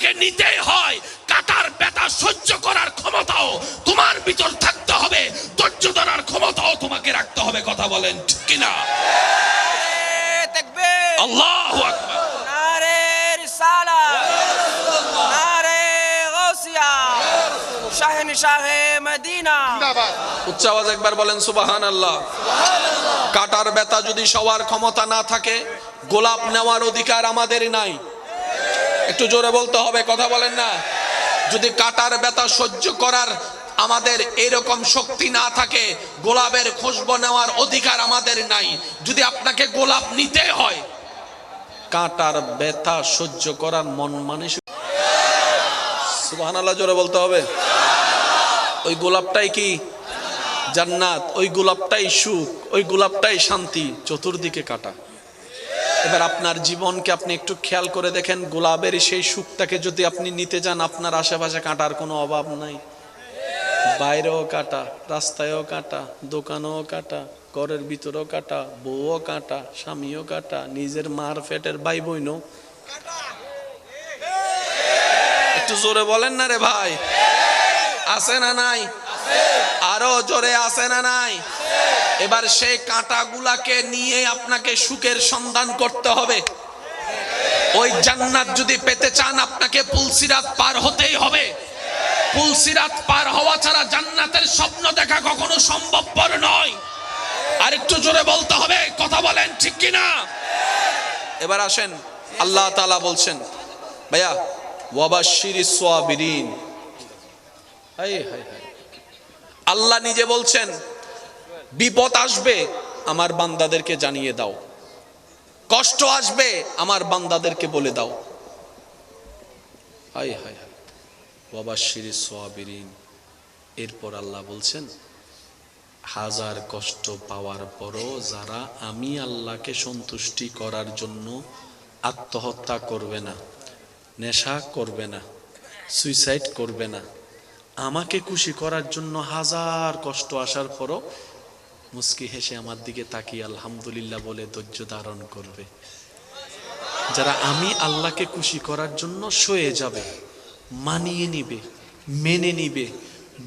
তোমাকে নিতেই হয়। কাটার ব্যথা সহ্য করার ক্ষমতাও তোমার ভিতর থাকতে হবে। ধৈর্য ধরার ক্ষমতাও তোমাকে রাখতে হবে কথা বলেন ঠিক কিনা? আল্লাহু আকবার। নারে রিসালা নারে গাউসিয়া। শাহে শাহে উচ্চ আওয়াজ একবার বলেন সুবাহান আল্লাহ কাটার ব্যথা যদি সবার ক্ষমতা না থাকে গোলাপ নেওয়ার অধিকার আমাদের নাই। একটু জোরে বলতে হবে, কথা বলেন না। যদি কাটার ব্যথা সহ্য করার আমাদের এরকম শক্তি না থাকে, গোলাপের খুশবো নেওয়ার অধিকার আমাদের নাই। যদি আপনাকে গোলাপ নিতে হয়, কাটার ব্যথা সহ্য করার মন মানসিক সুবহান আল্লাহ জোরে বলতে হবে। ওই গোলাপটাই কি? জান্নাত। ওই গোলাপটাই সুখ, ওই গোলাপটাই শান্তি। চতুর্দিকে কাটা। এবার আপনার জীবনকে আপনি একটু খেয়াল করে দেখেন, গোলাপের সেই সুখটাকে যদি আপনি নিতে যান, আপনার আশেপাশে কাটার কোনো অভাব নাই। বাইরেও কাটা, রাস্তায়ও কাটা, দোকানেও কাটা, ঘরের ভিতরেও কাটা, বউও কাটা, স্বামীও কাটা, নিজের মার ফেটের ভাই বোনও একটু জোরে বলেন না রে ভাই। আছে না নাই? আরও জোরে আছে না নাই? এবার সেই কাঁটাগুলাকে নিয়ে আপনাকে সুখের সন্ধান করতে হবে। ওই জান্নাত যদি পেতে চান, আপনাকে পুলসিরাত পার হতেই হবে। পুলসিরাত পার হওয়া ছাড়া জান্নাতের স্বপ্ন দেখা কখনো সম্ভবপর নয়। আর একটু জোরে বলতে হবে, কথা বলেন ঠিক কিনা? এবার আসেন, আল্লাহ তাআলা বলছেন, ভাইয়া হাই আল্লাহ নিজে বলছেন বিপদ আসবে, আমার বান্দাদেরকে জানিয়ে দাও। কষ্ট আসবে, আমার বান্দাদেরকে বলে দাও। হাই হাই হাই বাবা শিরি সোয়াবিরিন এরপর আল্লাহ বলছেন, হাজার কষ্ট পাওয়ার পরও যারা আমি আল্লাহকে সন্তুষ্টি করার জন্য আত্মহত্যা করবে না, নেশা করবে না, সুইসাইড করবে না, আমাকে খুশি করার জন্য হাজার কষ্ট আসার পরও মুস্কি হেসে আমার দিকে তাকিয়ে আলহামদুলিল্লাহ বলে ধৈর্য ধারণ করবে। যারা আমি আল্লাহকে খুশি করার জন্য সয়ে যাবে মানিয়ে নিবে মেনে নিবে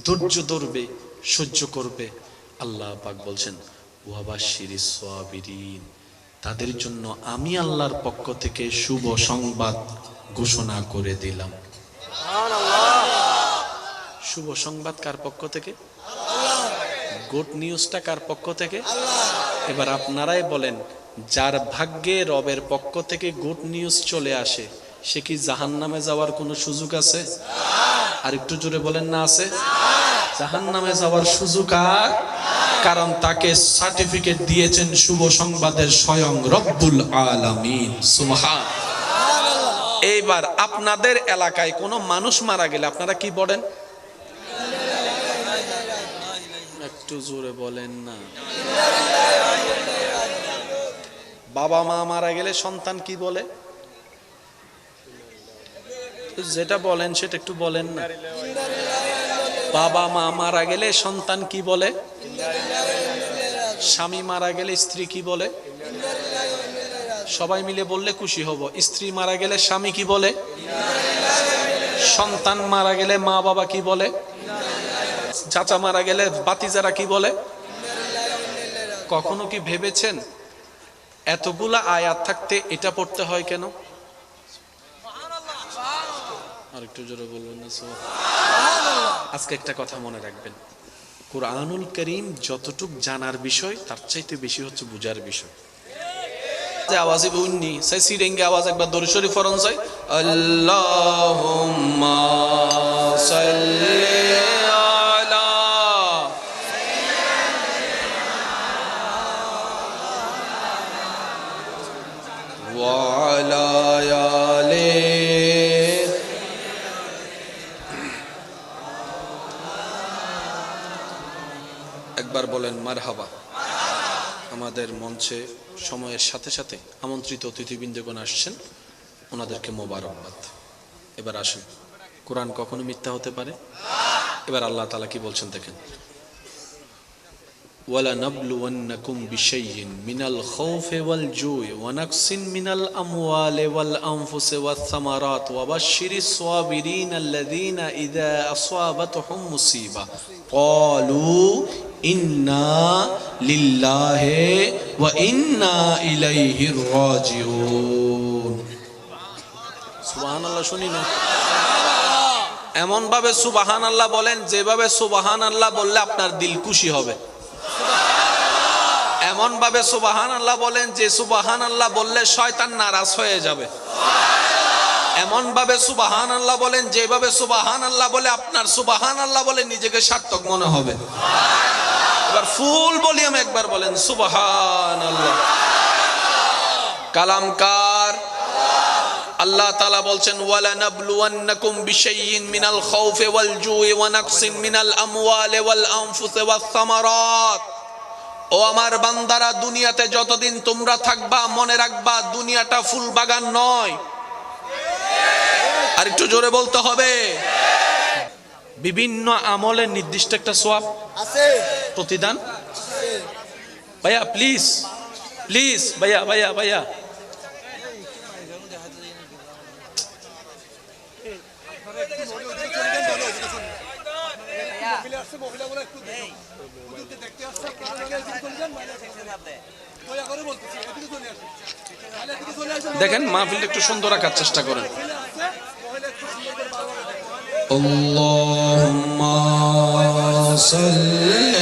ধৈর্য ধরবে সহ্য করবে আল্লাহ পাক বলছেন ওয়াবাশিরি সোয়াবিরিন তাদের জন্য আমি আল্লাহর পক্ষ থেকে শুভ সংবাদ ঘোষণা করে দিলাম। শুভ সংবাদ কার পক্ষ থেকে? গুড নিউজটা কার পক্ষ থেকে। এবার আপনারাই বলেন, যার ভাগ্যে রবের পক্ষ থেকে গুড নিউজ চলে আসে, সে কি জাহান নামে যাওয়ার কোনো সুযোগ আছে? আর একটু জোরে বলেন না আছে? জাহান নামে যাওয়ার সুযোগ আর? কারণ তাকে সার্টিফিকেট দিয়েছেন শুভ সংবাদের স্বয়ং রব্বুল আলামিন। এইবার আপনাদের এলাকায় কোনো মানুষ মারা গেলে আপনারা কি বলেন? একটু জোরে বলেন না। বাবা মা মারা গেলে সন্তান কি বলে? যেটা বলেন সেটা একটু বলেন না। বাবা মা মারা গেলে সন্তান কি বলে? স্বামী মারা গেলে স্ত্রী কি বলে? সবাই মিলে বললে খুশি হব। স্ত্রী মারা গেলে স্বামী কি বলে? সন্তান মারা গেলে মা বাবা কি বলে? চাচা মারা গেলে বাতিজারা কি বলে? কখনো কি ভেবেছেন এতগুলা আয়াত থাকতে এটা পড়তে হয় কেন? আরেকটু জোরে বলবেন না আজকে একটা কথা মনে রাখবেন। কোরআনুল করিম যতটুক জানার বিষয় তার চাইতে বেশি হচ্ছে বুঝার বিষয়। যে আওয়াজে বুননি সেই সিরেঙ্গে আওয়াজ একবার দরুদ শরীফ ফরন যায়। আল্লাহুম্মা একবার বলেন মারহাবা আমাদের মঞ্চে সময়ের সাথে সাথে আমন্ত্রিত অতিথিবৃন্দগণ আসছেন ওনাদেরকে মোবারকবাদ এবার আসেন কোরআন কখনো মিথ্যা হতে পারে এবার আল্লাহ তালা কি বলছেন দেখেন ولنبلونكم بشيء من الخوف والجوع ونقص من الأموال والأنفس والثمرات وبشر الصابرين الذين إذا أصابتهم مصيبة قالوا ইন্না ইন্না ইলাইহি এমন ভাবে সুবাহান আল্লাহ বলেন যেভাবে সুবাহান আল্লাহ বললে আপনার দিল খুশি হবে। এমন ভাবে সুবাহান আল্লাহ বলেন যে সুবাহান আল্লাহ বললে শয়তান নারাজ হয়ে যাবে। এমন ভাবে সুবাহান আল্লাহ বলেন যেভাবে সুবাহান আল্লাহ বলে আপনার সুবাহান আল্লাহ বলে নিজেকে সার্থক মনে হবে। এবার ফুল ভলিউম একবার বলেন সুবাহান আল্লাহ কালামকার আল্লাহ তাআলা বলছেন ওয়ালা নাবলুওয়ান্নাকুম বিশাইইন মিনাল খাউফি ওয়াল জুই ওয়া নাকসিন মিনাল আমওয়ালি ওয়াল আনফুসি ওয়াস সামারাত। ও আমার বান্দারা, দুনিয়াতে যতদিন তোমরা থাকবা, মনে রাখবা, দুনিয়াটা ফুল বাগান নয়। আর একটু জোরে বলতে হবে। বিভিন্ন আমলের নির্দিষ্ট একটা সোয়াব আছে। প্রতিদান। ভাইয়া প্লিজ প্লিজ ভাইয়া ভাইয়া ভাইয়া। দেখেন মাহফিলটা একটু সুন্দর রাখার চেষ্টা করেন মহিলা আছে মহিলা একটু সুন্দর করে ভালো করে দেখেন। اللهم صل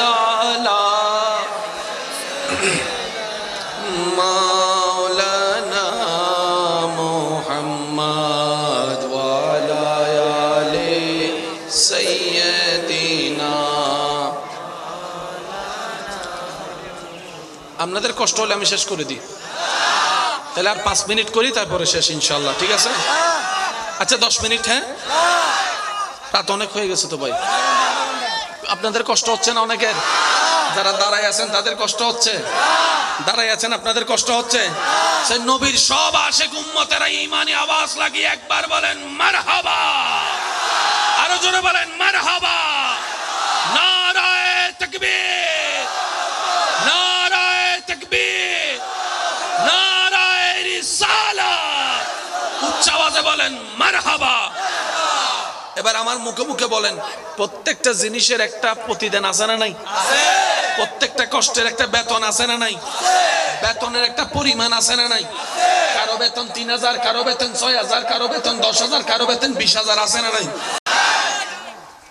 على مولانا محمد وعلى آل سيدنا আপনাদের কষ্ট হলে আমি শেষ করে দিই তাহলে আর পাঁচ মিনিট করি তারপরে শেষ ইনশাল্লাহ ঠিক আছে আচ্ছা দশ মিনিট হ্যাঁ? রাত অনেক হয়ে গেছে তো ভাই। আপনাদের কষ্ট হচ্ছে না অনেকের? যারা দাঁড়ায় আছেন, তাদের কষ্ট হচ্ছে? দাঁড়ায় আছেন, আপনাদের কষ্ট হচ্ছে? সে নবীর সব আসে উম্মতেরা ইমানি আওয়াজ লাগিয়ে একবার বলেন মার হাবা আরও জোরে বলেন, মারহাবা। নারায়ে বলেন মারহাবা। এবার আমার মুখে মুখে বলেন প্রত্যেকটা জিনিসের একটা প্রতিদান আছে না নাই? প্রত্যেকটা কষ্টের একটা বেতন আছে না নাই? বেতনের একটা পরিমাণ আছে না নাই? কারও বেতন তিন হাজার কারও বেতন ছয় হাজার কারও বেতন দশ হাজার কারও বেতন বিশ হাজার আছে না নাই?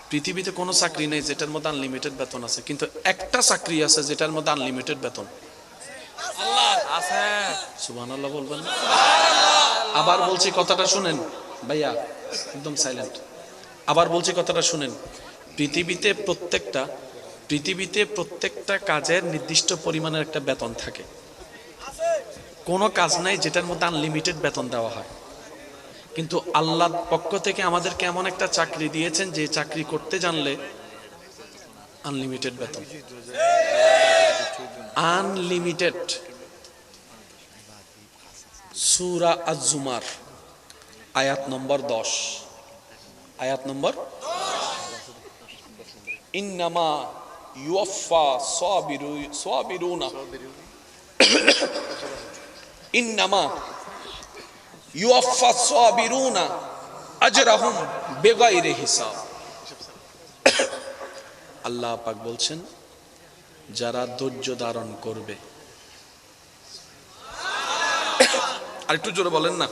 পৃথিবীতে কোনো চাকরি নেই যেটার মধ্যে আনলিমিটেড বেতন আছে কিন্তু একটা চাকরি আছে যেটার মধ্যে আনলিমিটেড বেতন। আল্লাহ আছে। সুবহানাল্লাহ বলবেন না? আবার বলছি কথাটা শুনেন। ভাইয়া একদম সাইলেন্ট আবার বলছি কথাটা শুনেন। পৃথিবীতে প্রত্যেকটা পৃথিবীতে প্রত্যেকটা কাজের নির্দিষ্ট পরিমাণের একটা বেতন থাকে। কোনো কাজ নাই যেটার মধ্যে আনলিমিটেড বেতন দেওয়া হয়। কিন্তু আল্লাহর পক্ষ থেকে আমাদেরকে এমন একটা চাকরি দিয়েছেন যে চাকরি করতে জানলে আনলিমিটেড বেতন। আনলিমিটেড সুরা আজুমার আয়াত নম্বর দশ। আয়াত নম্বর ইন্নামা ইউফা সাবিরু, সাবিরুনা। ইন্নামা ইউফা সাবিরুনা আজরাহুম বেগাইরে হিসাব। আল্লাহ পাক বলছেন, যারা ধৈর্য ধারণ করবে আর একটু জোরে বলেন না।